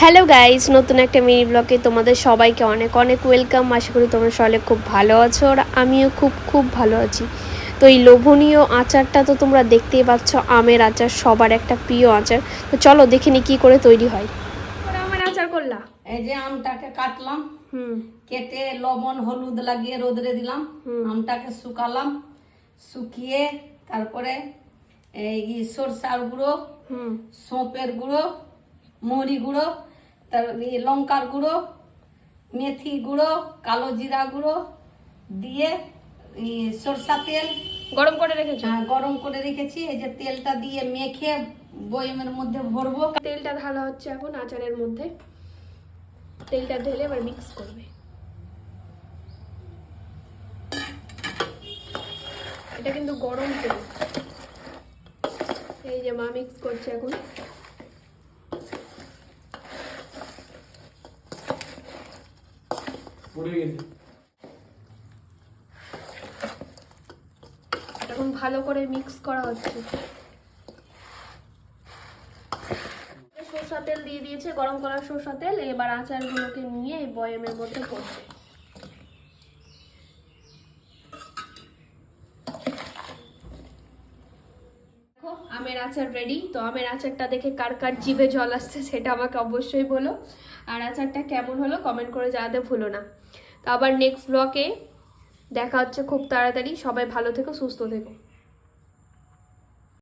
Hello guys নতুন একটা mini ব্লগে তোমাদের সবাইকে অনেক অনেক ওয়েলকাম আশা করি তোমরা সবাই খুব ভালো আছো আর আমিও খুব খুব ভালো আছি। তো এই লোভনীয় আচারটা তো তোমরা দেখতেই পাচ্ছ আমের আচার সবার একটা প্রিয় আচার। তো চলো দেখে নি কী করে তৈরি হয়। আমের আচার করলা? এই যে আমটাকে কাটলাম। হুম। কেটে লবণ হলুদ লাগিয়ে রোদরে দিলাম। হুম। আমটাকে শুকালাম। শুকিয়ে তারপরে এই সরষার গুঁড়ো হুম। সঁপের গুঁড়ো মরি গুঁড়ো তার এই লঙ্কার গুঁড়ো মেথি গুঁড়ো কালো জিরা গুঁড়ো দিয়ে সরষা তেল। গরম করে রেখেছি? হ্যাঁ গরম করে রেখেছি। এই যে তেলটা দিয়ে মেখে বয়মের মধ্যে ভরবো। তেলটা ঢালা হচ্ছে এখন আচারের মধ্যে। তেলটা ঢেলে এবার মিক্স করবে। এটা কিন্তু গরম তেল। এই যে মা মিক্স করছে এখন। এখন ভালো করে মিক্স করা হচ্ছে। সর্ষা তেল দিয়ে দিয়েছে, গরম করা সর্ষা তেল, এবার আচারগুলোকে নিয়ে বয়ামের মধ্যে করছে। আমের আচার রেডি তো আমের আচারটা দেখে কার কার জিভে জল আসছে সেটা আমাকে অবশ্যই বলো। আর আচারটা কেমন হলো কমেন্ট করে জানাতে ভুলো না। তো আবার নেক্সট ব্লকে দেখা হচ্ছে খুব তাড়াতাড়ি। সবাই ভালো থেকো, সুস্থ থেকো।